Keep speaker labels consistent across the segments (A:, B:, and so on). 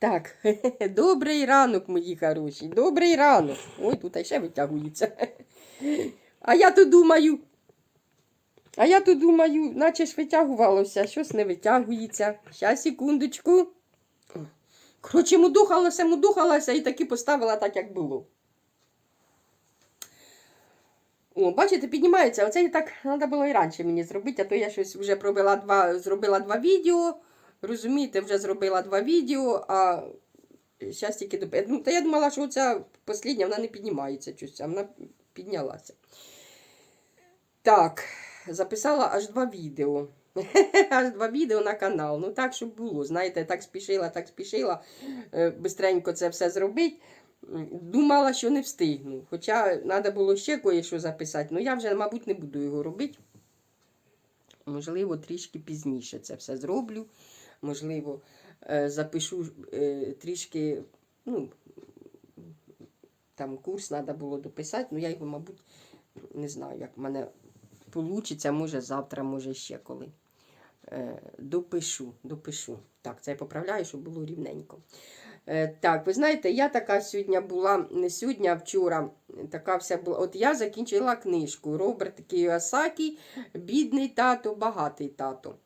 A: Так, добрий ранок, мої хороші. Добрий ранок. Ой, тут ще витягується. А я то думаю. А я то думаю, наче ж витягувалося, щось не витягується. Щас, секундочку. Коротше, мудухалася, мудухалася і таки поставила так, як було. О, бачите, піднімається. Оце і так треба було і раніше мені зробити, а то я щось вже пробила два, зробила два відео. Розумієте, вже зробила два відео, а зараз тільки доп... ну, Та я думала, що ця послідня вона не піднімається, щось, а вона піднялася. Так, записала аж два відео. Аж два відео на канал. Ну так, щоб було. Знаєте, так спішила, так спішила е, бистренько це все зробити. Думала, що не встигну. Хоча треба було ще кое-що записати. Ну я вже, мабуть, не буду його робити. Можливо, трішки пізніше це все зроблю. Можливо, е, запишу е, трішки, ну, там курс треба було дописати, ну я його, мабуть, не знаю, як в мене вийде, може завтра, може ще коли. Е, Допишу, допишу. Так, це я поправляю, щоб було рівненько. Так, ви знаєте, я така сьогодні була, не сьогодні, а вчора. Така вся була. От я закінчила книжку Роберт Кіосакі Бідний тато, багатий тато.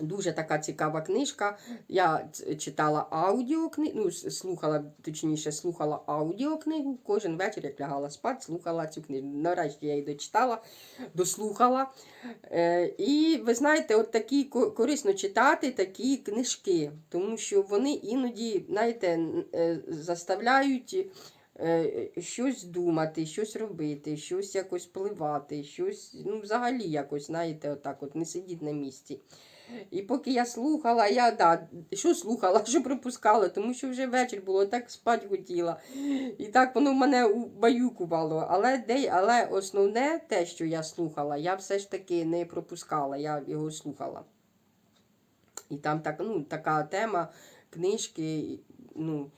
A: Дуже така цікава книжка. Я читала аудіокнигу, ну, слухала, точніше, слухала аудіокнигу. Кожен вечір, як лягала спати, слухала цю книгу. Нарешті я її дочитала, дослухала. Е, і ви знаєте, от такі корисно читати такі книжки, тому що вони іноді, знаєте, е, заставляють. е, Щось думати, щось робити, щось якось впливати, щось, ну, взагалі якось, знаєте, отак от не сидіть на місці. І поки я слухала, я да, що слухала, що пропускала, тому що вже вечір було, так спать хотіла. І так воно в мене баюкувало. Але, де, але основне те, що я слухала, я все ж таки не пропускала, я його слухала. І там так, ну, така тема книжки, ну,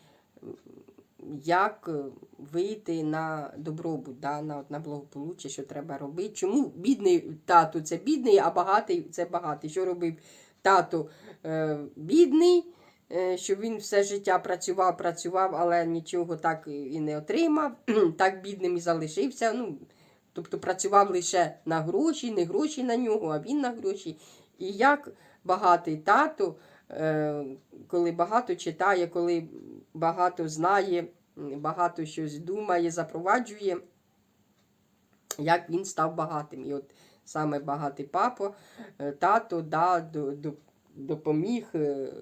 A: як е, вийти на добробут, да, на, на благополуччя, що треба робити. Чому бідний тато це бідний, а багатий це багатий. Що робив тато е, бідний, е, що він все життя працював, працював, але нічого так і не отримав. так бідним і залишився. Ну, тобто працював лише на гроші, не гроші на нього, а він на гроші. І як багатий тато, е, коли багато читає, коли багато знає, багато щось думає, запроваджує, як він став багатим. І от саме багатий папа, е, тато да, до, до, допоміг е,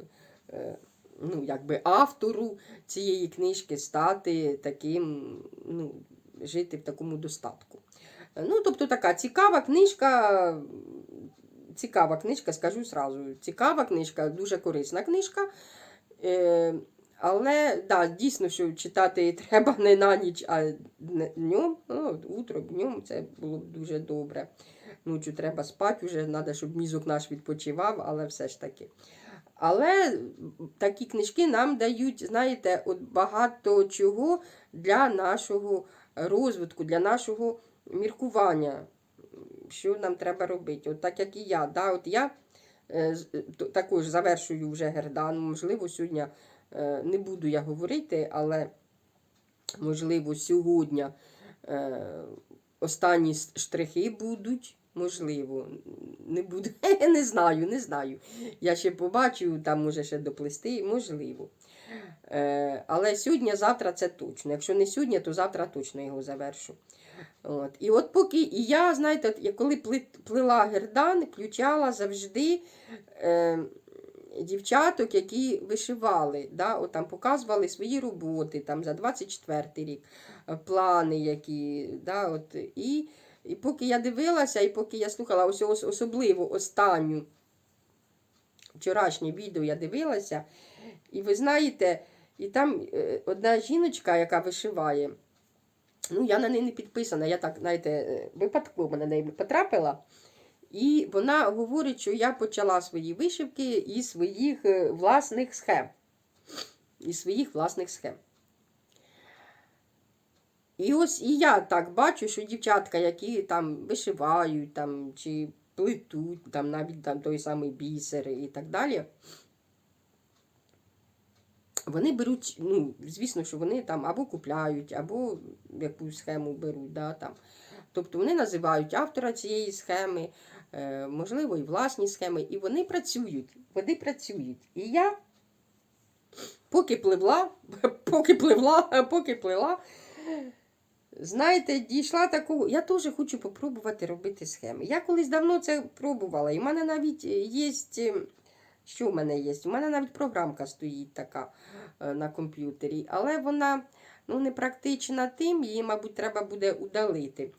A: е, ну, якби автору цієї книжки стати таким, ну, жити в такому достатку. Ну, тобто така цікава книжка, цікава книжка, скажу зразу. Цікава книжка, дуже корисна книжка. Але да, дійсно, що читати треба не на ніч, а днем, ну, утром, днем це було б дуже добре. Ночі треба спати, вже треба, щоб мізок наш відпочивав, але все ж таки. Але такі книжки нам дають, знаєте, от багато чого для нашого розвитку, для нашого міркування, що нам треба робити. От так як і я. Да? От я е, також завершую вже гердан. Можливо, сьогодні не буду я говорити, але можливо, сьогодні е, останні штрихи будуть. Можливо, не буду. Не знаю, не знаю. Я ще побачу, там може ще доплести, можливо. Е, але сьогодні, завтра це точно. Якщо не сьогодні, то завтра точно його завершу. От. І от поки і я, знаєте, коли пли- плела гердан, включала завжди е, дівчаток, які вишивали, да, от там показували свої роботи там, за 24 рік, е, плани які. Да, от, і, і поки я дивилася, і поки я слухала ось, ос- особливо останню вчорашнє відео я дивилася, і ви знаєте, і там е, одна жіночка, яка вишиває, ну я на неї не підписана, я так, знаєте, випадково на неї потрапила. І вона говорить, що я почала свої вишивки із своїх е, власних схем. Із своїх власних схем. І ось і я так бачу, що дівчатка, які там вишивають, там, чи плетуть, там навіть там той самий бісер і так далі. Вони беруть, ну, звісно, що вони там або купляють, або якусь схему беруть. Да, там. Тобто вони називають автора цієї схеми, можливо, і власні схеми, і вони працюють. Вони працюють. І я, поки пливла, поки пливла, поки плила, знаєте, дійшла такого. Я теж хочу попробувати робити схеми. Я колись давно це пробувала, і в мене навіть є. Що в мене є? У мене навіть програмка стоїть така е, на комп'ютері, але вона ну, не практична тим, її, мабуть, треба буде удалити.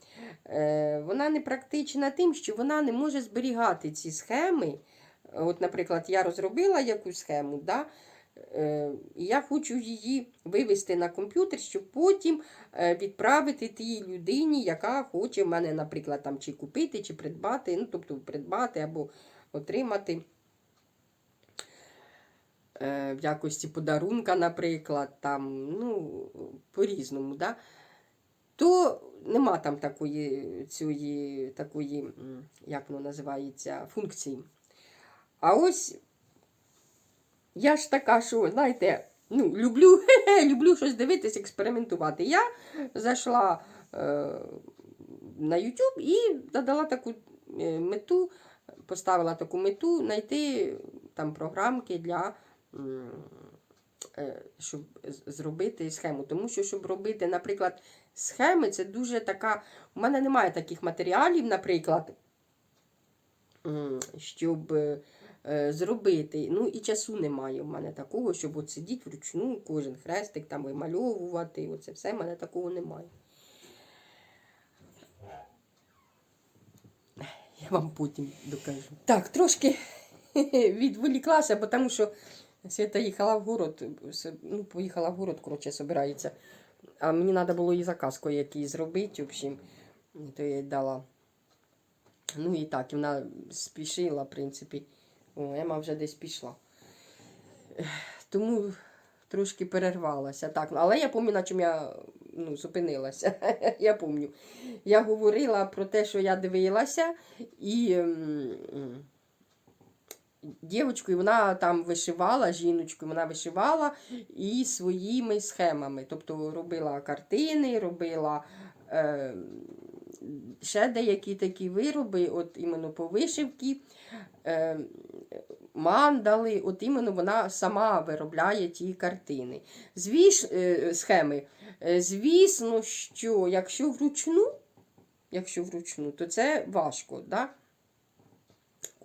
A: Е, Вона не практична тим, що вона не може зберігати ці схеми. От, наприклад, я розробила якусь схему, да? е, і я хочу її вивести на комп'ютер, щоб потім е, відправити тій людині, яка хоче в мене, наприклад, там, чи купити, чи придбати, ну, тобто придбати або отримати в якості подарунка, наприклад, там, ну, по-різному, да? то нема там такої, цієї, такої, як воно називається, функції. А ось я ж така, що, знаєте, ну, люблю, люблю щось дивитись, експериментувати. Я зайшла е, на YouTube і додала таку е, мету, поставила таку мету знайти там програмки для. Е, Щоб зробити схему. Тому що, щоб робити, наприклад, схеми, це дуже така. У мене немає таких матеріалів, наприклад, щоб е, зробити. Ну і часу немає в мене такого, щоб от сидіти вручну, кожен хрестик там вимальовувати. Оце все в мене такого немає. Я вам потім докажу. Так, трошки відволіклася, бо тому що Свята їхала в город, ну, поїхала в город, коротше, собирається. А мені треба було і заказку якийсь зробити, в общем, то я їй дала. Ну і так, вона спішила, в принципі. О, Ема вже десь пішла. Тому трошки перервалася. Так, але я пам'ятаю, на чому я ну, зупинилася. я пам'ятаю. Я говорила про те, що я дивилася, і м, дівчинкою вона там вишивала, жіночкою вона вишивала і своїми схемами. Тобто робила картини, робила. Е, ще деякі такі вироби, от іменно по вишивці, е, мандали, от іменно вона сама виробляє ті картини. Звіш, е, схеми. Е, Звісно, що якщо вручну, якщо вручну, то це важко. Да?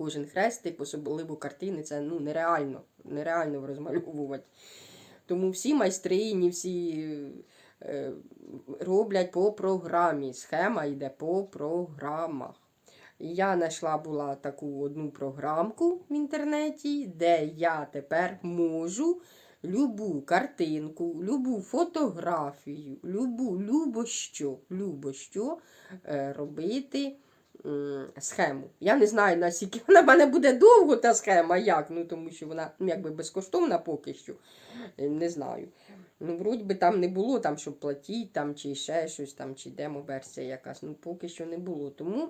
A: Кожен хрестик, особливо картини, це ну, нереально, нереально розмальовувати. Тому всі майстрині, всі е, роблять по програмі. Схема йде по програмах. Я знайшла була таку одну програмку в інтернеті, де я тепер можу любу картинку, любу фотографію, любу, любо що, любо що е, робити схему. Я не знаю, наскільки вона в мене буде довго, та схема, як, ну тому що вона ну, якби безкоштовна поки що. Е, Не знаю. Ну, вроді би там не було, там, щоб платити, там, чи ще щось, там, чи демо-версія якась. Ну, поки що не було. Тому,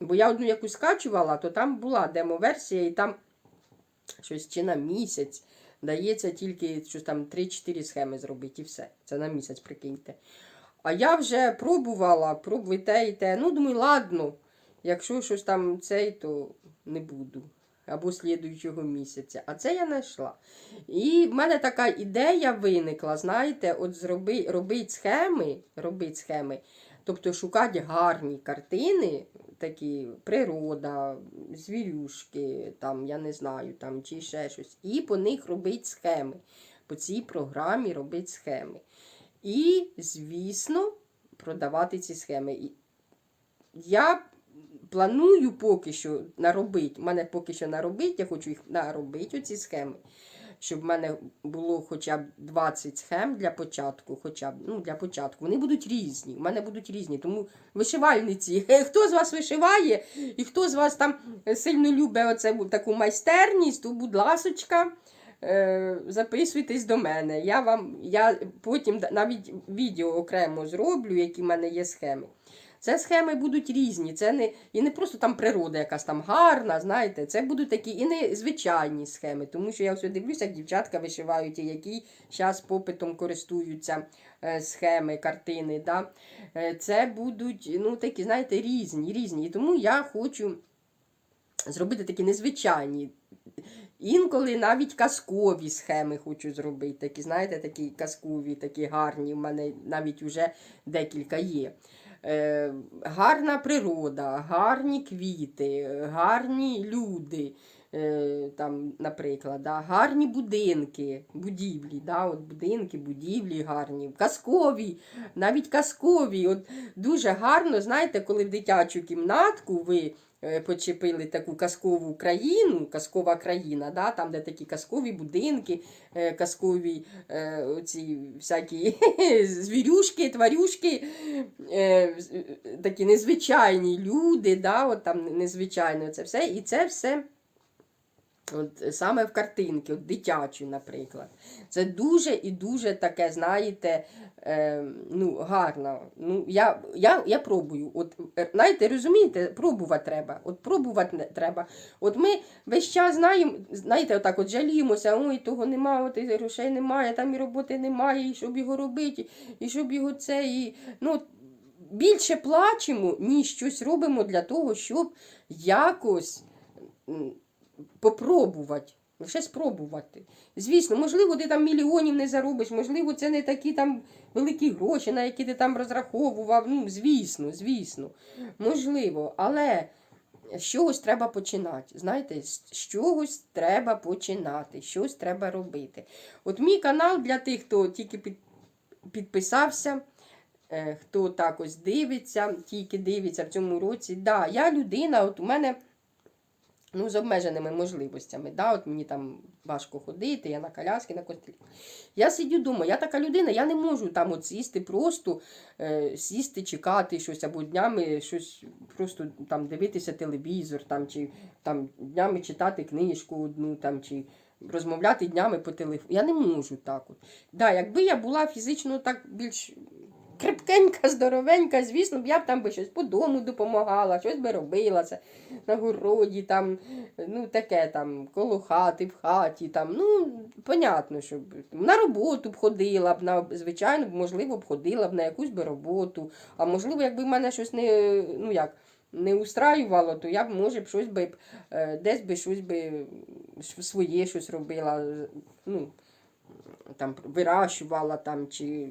A: бо я одну якусь скачувала, то там була демо-версія, і там щось чи на місяць. Дається тільки щось там 3-4 схеми зробити і все. Це на місяць, прикиньте. А я вже пробувала, пробую те і те. Ну, думаю, ладно, якщо щось там цей, то не буду. або слідуючого місяця. А це я знайшла. І в мене така ідея виникла, знаєте, от зроби, робити схеми, робити схеми, тобто шукати гарні картини, такі природа, звірюшки, там, я не знаю, там, чи ще щось, і по них робити схеми. По цій програмі робити схеми. І, звісно, продавати ці схеми. Я планую поки що наробити. Мене поки що наробити, я хочу їх наробити, оці схеми. Щоб в мене було хоча б 20 схем для початку. Хоча б, ну, для початку. Вони будуть різні. У мене будуть різні. Тому вишивальниці, хто з вас вишиває, і хто з вас там сильно любить оце, таку майстерність, то, будь ласочка, е, записуйтесь до мене. Я вам я потім навіть відео окремо зроблю, які в мене є схеми. Це схеми будуть різні. Це не і не просто там природа якась там гарна, знаєте, це будуть такі і не звичайні схеми. Тому що я ось дивлюся, як дівчатка вишивають, які зараз попитом користуються е, схеми, картини. Да? Е, це будуть ну, такі, знаєте, різні, різні. І тому я хочу зробити такі незвичайні. Інколи навіть казкові схеми хочу зробити. Такі, знаєте, такі казкові, такі гарні. У мене навіть вже декілька є. Е, гарна природа, гарні квіти, гарні люди. е, Там, наприклад, да, гарні будинки, будівлі, да, от будинки, будівлі гарні, казкові, навіть казкові. От Дуже гарно, знаєте, коли в дитячу кімнатку ви почепили таку казкову країну, казкова країна, да, там, де такі казкові будинки, е, казкові е, оці всякі звірюшки, тварюшки, е, е, такі незвичайні люди, да, от там незвичайно це все. І це все. От саме в картинки, от дитячі, наприклад. Це дуже і дуже таке, знаєте, е, ну, гарно. Ну, я, я, я пробую. От, е, знаєте, розумієте, пробувати треба. От пробувати не треба. От ми весь час знаємо, знаєте, отак от жаліємося, ой, того немає, от, і грошей немає, там і роботи немає, і щоб його робити, і щоб його це. І, ну, більше плачемо, ніж щось робимо для того, щоб якось. Попробувати. Лише спробувати. Звісно, можливо, ти там мільйонів не заробиш, можливо, це не такі там великі гроші, на які ти там розраховував. Ну, звісно, звісно, можливо, але з чогось треба починати. Знаєте, з з чогось треба починати, щось треба робити. От мій канал для тих, хто тільки підписався. е, Хто так ось дивиться, тільки дивиться в цьому році. Да, я людина, от у мене ну, з обмеженими можливостями. Да? От мені там важко ходити, я на коляски, на костелі. Я сидю вдома, я така людина, я не можу там от сісти просто, е, сісти, чекати щось або днями щось, просто там дивитися телевізор, там, чи там, днями читати книжку одну, там, чи розмовляти днями по телефону. Я не можу так. От. Да, якби я була фізично так більш крепкенька, здоровенька, звісно, б я б там би щось по дому допомагала, щось би робила це на городі, там, ну таке там, коло хати, в хаті, там, ну, понятно, що на роботу б ходила б, на, звичайно, можливо, б ходила б на якусь би роботу, а можливо, якби в мене щось не, ну як, не устраювало, то я б, може, б щось би, е, десь би щось би своє щось робила, ну, там, вирощувала там, чи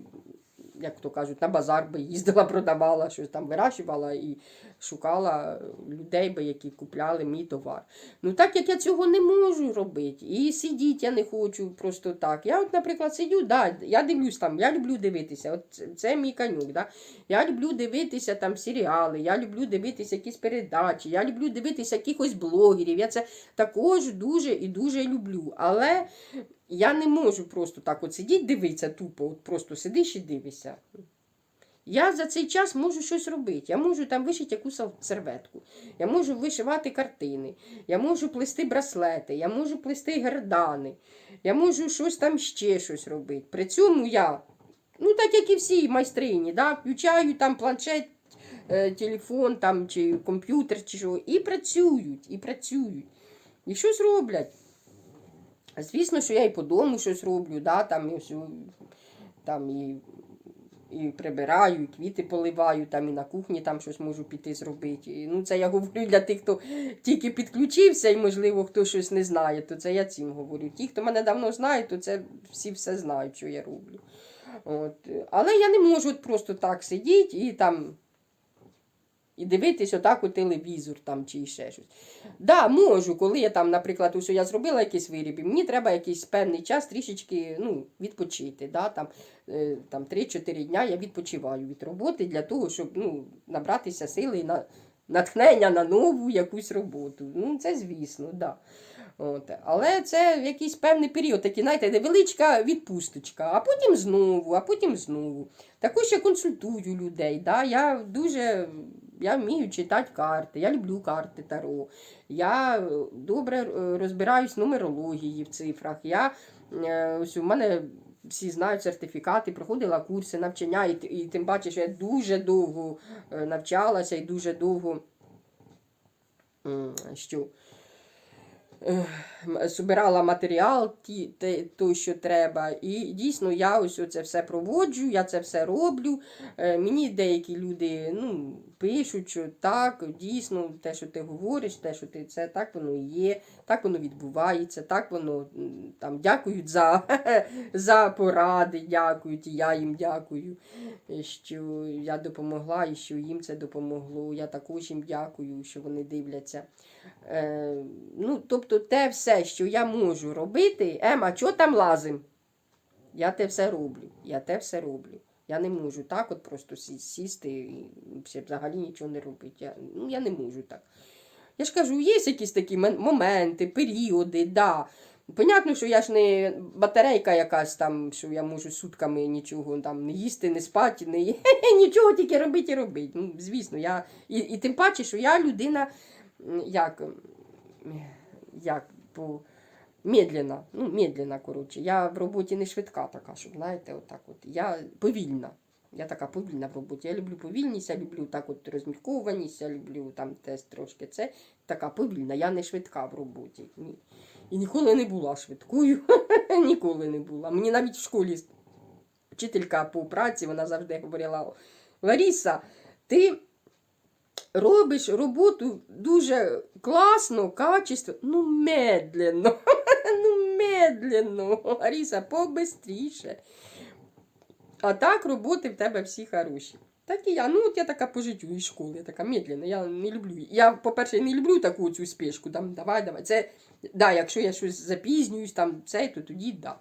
A: як то кажуть, на базар би їздила, продавала, щось там вирощувала і шукала людей, би, які купляли мій товар. Ну так як я цього не можу робити, і сидіти я не хочу просто так. Я, от, наприклад, сидю, да, я дивлюсь там, я люблю дивитися, от це- мій конюк. Да? Я люблю дивитися там серіали, я люблю дивитися якісь передачі, я люблю дивитися якихось блогерів. Я це також дуже і дуже люблю. Але я не можу просто так от сидіти, дивитися тупо, от просто сидиш і дивишся. Я за цей час можу щось робити. Я можу там вишити якусь серветку, я можу вишивати картини, я можу плести браслети, я можу плести гердани, я можу щось там ще щось робити. При цьому я, ну так як і всі майстрині, да, включаю там планшет, е, телефон там, чи комп'ютер, чи що, і працюють, і працюють, і щось роблять. Звісно, що я і по дому щось роблю, да, там, і, там, і і прибираю, і квіти поливаю, там і на кухні там щось можу піти зробити. І, Ну, це я говорю для тих, хто тільки підключився, і, можливо, хто щось не знає, то це я цим говорю. Ті, хто мене давно знають, то це всі все знають, що я роблю. От. Але я не можу от просто так сидіти і там. І дивитись отак у телевізор там чи ще щось. Да, можу, коли я там, наприклад, ось я зробила якийсь виріб, мені треба якийсь певний час трішечки ну, відпочити. Да, там, е, там 3-4 дня я відпочиваю від роботи для того, щоб ну, набратися сили на натхнення на нову якусь роботу. Ну, це звісно, да. От. Але це якийсь певний період, такий, знаєте, невеличка відпусточка, а потім знову, а потім знову. Також я консультую людей. Да? Я дуже я вмію читати карти, я люблю карти Таро. Я е, добре е, розбираюсь в нумерології в цифрах. Я, е, ось у мене всі знають сертифікати, проходила курси навчання, і, і тим паче, що я дуже довго навчалася і дуже довго що, збирала матеріал, ті, те, той, що треба. І дійсно я ось це все проводжу, я це все роблю. Мені деякі люди ну, пишуть, що так, дійсно, те, що ти говориш, те, що ти це так воно є, так воно відбувається, так воно там дякують за, за поради, дякують, і я їм дякую, що я допомогла і що їм це допомогло. Я також їм дякую, що вони дивляться. Е, ну, тобто, те все, що я можу робити, Ема, чого там лазим? Я те все роблю. Я те все роблю. Я не можу так от просто сісти і взагалі нічого не робити. Я, ну, я не можу так. Я ж кажу, є якісь такі моменти, періоди, да. Понятно, що я ж не батарейка якась там, що я можу сутками нічого там не їсти, не спати, не нічого тільки робити і робити. Ну, звісно, я і, і тим паче, що я людина як, як по медленно, ну, медленно, коротше. Я в роботі не швидка така, щоб, знаєте, отак от. Я повільна. Я така повільна в роботі. Я люблю повільність, я люблю так от розміркованість, я люблю там теж трошки це. Така повільна, я не швидка в роботі. Ні. І ніколи не була швидкою. ніколи не була. Мені навіть в школі вчителька по праці, вона завжди говорила: Ларіса, ти робиш роботу дуже класно, качественно, ну медленно. Медленно. Лариса, побистріше. А так роботи в тебе всі хороші. Так і я. Ну, от я така по життю із школи, така медленно. Я не люблю. Я, по-перше, не люблю таку цю спешку. Там, давай, давай. Це, да, якщо я щось запізнююсь, там, цей, то тоді да.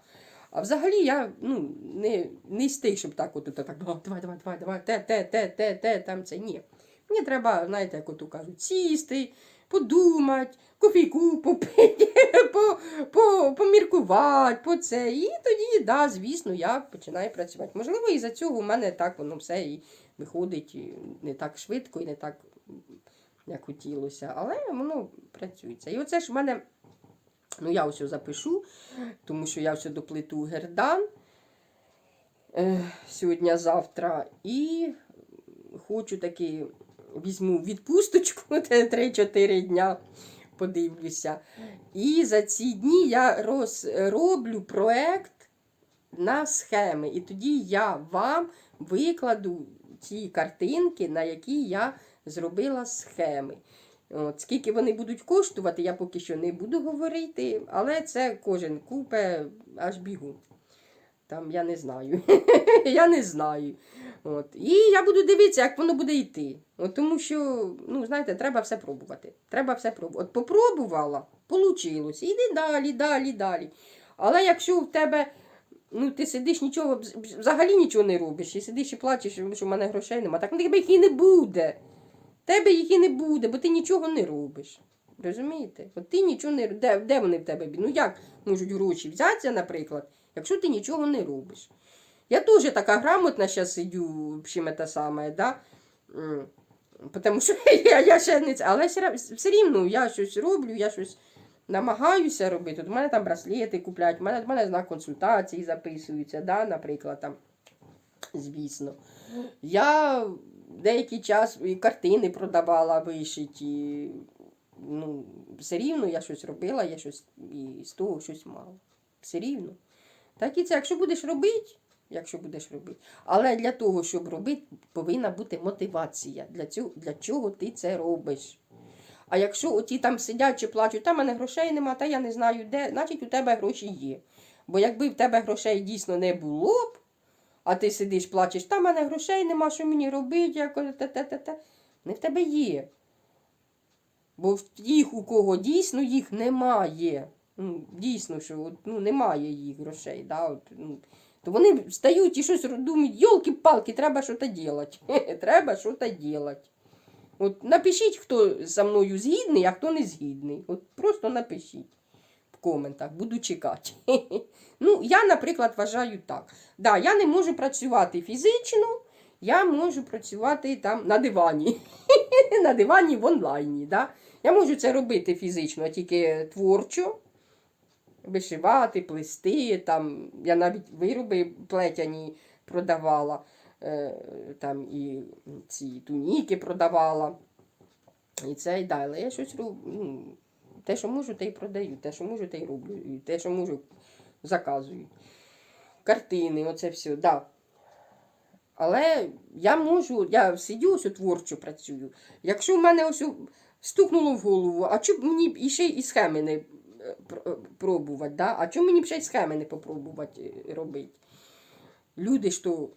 A: А взагалі я ну, не, не з тих, щоб так, от, от, так, давай, давай, давай, давай, те, те, те, те, те, там це. Ні. Мені треба, знаєте, як ото кажуть, сісти, подумати, кофійку попити, по, по, поміркувати, по це. І тоді, да, звісно, я починаю працювати. Можливо, і за цього у мене так воно все і виходить і не так швидко і не так, як хотілося. Але воно працюється. І оце ж в мене, ну я ось запишу, тому що я все доплету гердан е, сьогодні-завтра. І хочу таки візьму відпусточку 3-4 дня, подивлюся. І за ці дні я розроблю проект на схеми. І тоді я вам викладу ті картинки, на які я зробила схеми. От, скільки вони будуть коштувати, я поки що не буду говорити, але це кожен купе аж бігу. Там я не знаю. я не знаю. От. І я буду дивитися, як воно буде йти. От, тому що, ну, знаєте, треба все пробувати. Треба все пробувати. От попробувала, получилось. Іди далі, далі, далі. Але якщо в тебе, ну, ти сидиш нічого, взагалі нічого не робиш, і сидиш і плачеш, що в мене грошей нема, так тебе їх і не буде. Тебе їх і не буде, бо ти нічого не робиш. Розумієте? От ти нічого не де, де вони в тебе? Ну як можуть гроші взятися, наприклад, якщо ти нічого не робиш? Я теж така грамотна зараз сидю, взагалі те саме, да? М, Тому що я, я ще не. Але все, рівно я щось роблю, я щось намагаюся робити. От у мене там браслети купляють, у мене, у мене знак консультації записуються, да, наприклад, там, звісно. Я деякий час і картини продавала вишиті. Ну, все рівно я щось робила, я щось і з того щось мала. Все рівно. Так і це, якщо будеш робити, якщо будеш робити. Але для того, щоб робити, повинна бути мотивація. Для, цього, для чого ти це робиш? А якщо оті там сидять чи плачуть, та мене грошей нема, та я не знаю де, значить у тебе гроші є. Бо якби в тебе грошей дійсно не було б, а ти сидиш, плачеш, та мене грошей нема, що мені робити, якось те-те-те. Не в тебе є. Бо в тих, у кого дійсно їх немає. Ну, дійсно, що от, ну, немає їх грошей. Да, от, ну, то вони встають і щось думають, йолки-палки, треба щось робити. треба щось робити. От напишіть, хто зі мною згідний, а хто не згідний. От просто напишіть в коментах, буду чекати. ну, я, наприклад, вважаю так. Да, я не можу працювати фізично, я можу працювати там на дивані. на дивані в онлайні. Да? Я можу це робити фізично, а тільки творчо. Вишивати, плести. Там, я навіть вироби плетяні продавала, е, там і ці туніки продавала. І це і далі. Я щось роблю. Ну, те, що можу, те й продаю. Те, що можу, те й роблю. І те, що можу, заказую. Картини, оце все, да. Але я можу, я сидю, ось творчо працюю. Якщо в мене ось стукнуло в голову, а чому б мені іще і схеми не пробувати, да? а чому мені б схеми не попробувати е, робити? Люди то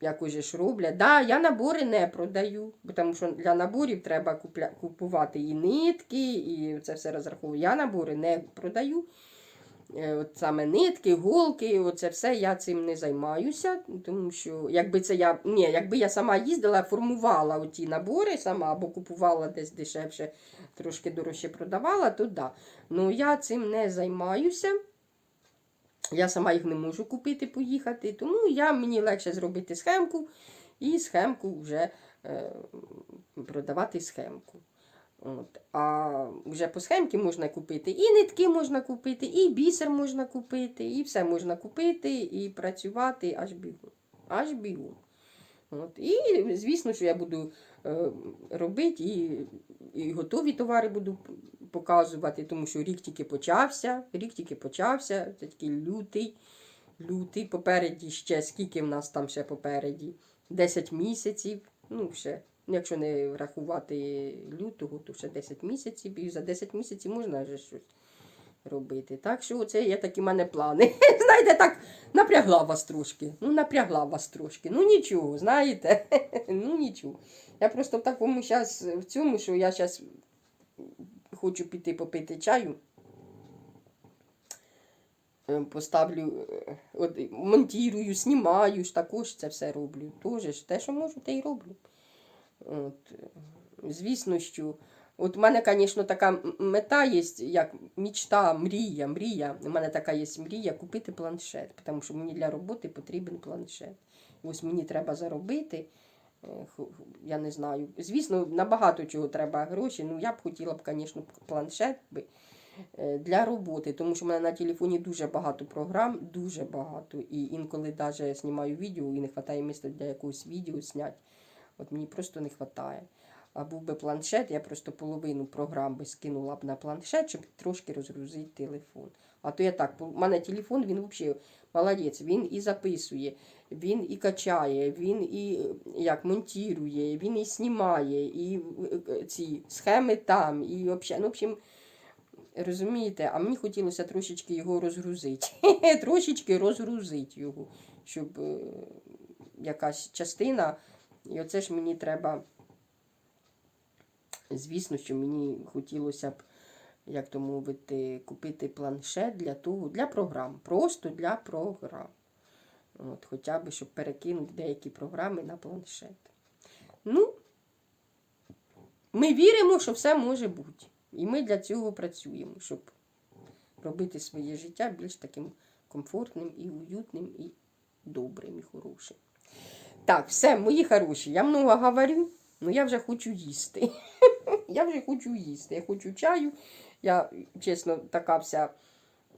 A: якось ж роблять. Да, я набори не продаю, бо тому що для наборів треба купувати і нитки, і це все розраховую. Я набори не продаю. Е, От саме нитки, голки, оце все я цим не займаюся, тому що якби це я ні, якби я сама їздила, формувала оті набори сама або купувала десь дешевше, трошки дорожче продавала, то да. Ну я цим не займаюся. Я сама їх не можу купити, поїхати, тому я, мені легше зробити схемку і схемку вже е, продавати схемку. От. А вже по схемці можна купити і нитки можна купити, і бісер можна купити, і все можна купити, і працювати аж бігом. Аж бігом. От. І звісно, що я буду е, робити і, і готові товари буду показувати, тому що рік тільки почався. Рік тільки почався, це такий лютий. Лютий попереді ще скільки в нас там ще попереді? 10 місяців. Ну, ще. Якщо не врахувати лютого, то ще 10 місяців, і за 10 місяців можна вже щось робити. Так що це є такі в мене плани. Знаєте, так напрягла вас трошки. Ну, напрягла вас трошки. Ну нічого, знаєте. ну нічого. Я просто в такому щас, в цьому, що я зараз хочу піти попити чаю. Е, Поставлю, е, от, монтірую, знімаю, також це все роблю. Тоже ж те, що можу, те й роблю. От, звісно, що. От у мене, звісно, така мета є, як мічта, мрія, мрія. У мене така є мрія купити планшет, тому що мені для роботи потрібен планшет. Ось мені треба заробити. Я не знаю. Звісно, набагато чого треба гроші. Ну, я б хотіла б, звісно, планшет би е, для роботи, тому що в мене на телефоні дуже багато програм, дуже багато. І інколи навіть знімаю відео і не вистачає місця для якогось відео зняти. От мені просто не вистачає. А був би планшет, я просто половину програм би скинула б на планшет, щоб трошки розгрузити телефон. А то я так, у мене телефон, він взагалі молодець, він і записує, він і качає, він і як монтірує, він і знімає, і е, е, ці схеми там, і взагалі, ну, в общем, розумієте, а мені хотілося трошечки його розгрузити. трошечки розгрузити його, щоб е, якась частина. І оце ж мені треба. Звісно, що мені хотілося б, як то мовити, купити планшет для того, для програм. Просто для програм. От, хоча б, щоб перекинути деякі програми на планшет. Ну, ми віримо, що все може бути. І ми для цього працюємо, щоб робити своє життя більш таким комфортним і уютним, і добрим, і хорошим. Так, все, мої хороші, я много говорю, але я вже хочу їсти. я вже хочу їсти. Я хочу чаю. Я, чесно, така вся.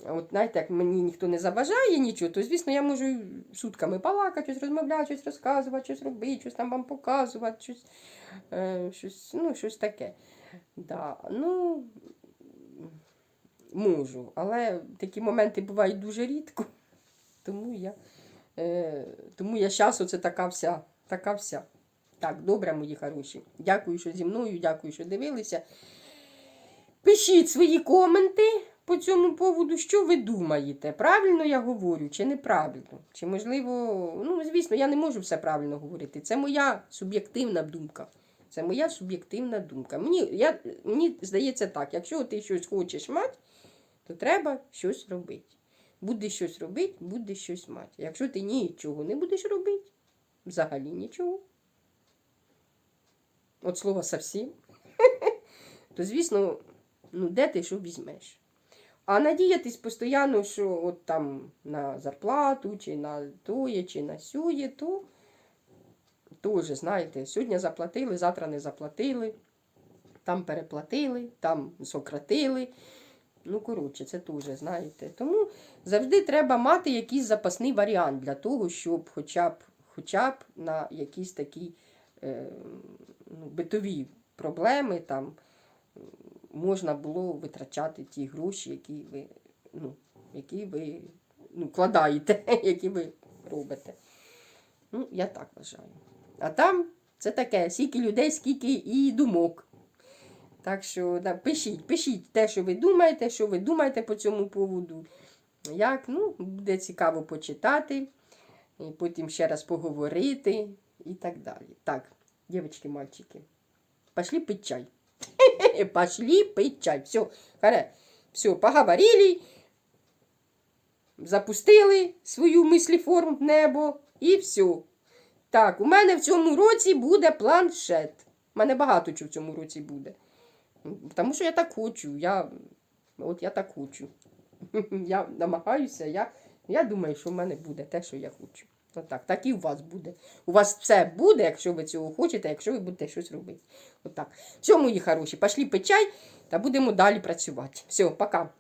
A: От знаєте, як мені ніхто не заважає нічого, то звісно я можу сутками балакати, щось розмовляти, щось розказувати, щось робити, щось там вам показувати, щось, е, щось, ну, щось таке. Да, ну, можу, але такі моменти бувають дуже рідко, тому я тому я зараз оце така вся, така вся. Так, добре, мої хороші. Дякую, що зі мною, дякую, що дивилися. Пишіть свої коменти по цьому поводу, що ви думаєте. Правильно я говорю, чи неправильно? Чи можливо, ну, звісно, я не можу все правильно говорити. Це моя суб'єктивна думка. Це моя суб'єктивна думка. Мені, я, мені здається так, якщо ти щось хочеш мати, то треба щось робити. Будеш щось робити, будеш щось мати. Якщо ти нічого не будеш робити, взагалі нічого. От слово совсем. то, звісно, ну, де ти що візьмеш? А надіятись постійно, що от там на зарплату, чи на тоє, чи на сює, то теж, знаєте, сьогодні заплатили, завтра не заплатили, там переплатили, там сократили. Ну, коротше, це теж, знаєте. Тому завжди треба мати якийсь запасний варіант для того, щоб хоча б, хоча б на якісь такі е, ну, битові проблеми там можна було витрачати ті гроші, які ви, ну, які ви ну, вкладаєте, які ви робите. Ну, я так вважаю. А там це таке, скільки людей, скільки і думок. Так що да, пишіть, пишіть те, що ви думаєте, що ви думаєте по цьому поводу. Як, ну, буде цікаво почитати, і потім ще раз поговорити і так далі. Так, дівчатки, мальчики, пошли пить чай. Пошли пить чай. Все, харе. Все, поговорили, запустили свою мисліформ в небо і все. Так, у мене в цьому році буде планшет. У мене багато чого в цьому році буде. Тому що я так хочу. Я, от я так хочу. Я намагаюся, я, я думаю, що в мене буде те, що я хочу. Отак, так і у вас буде. У вас все буде, якщо ви цього хочете, якщо ви будете щось робити. Отак. Все, мої хороші, пішли пить чай та будемо далі працювати. Все, пока.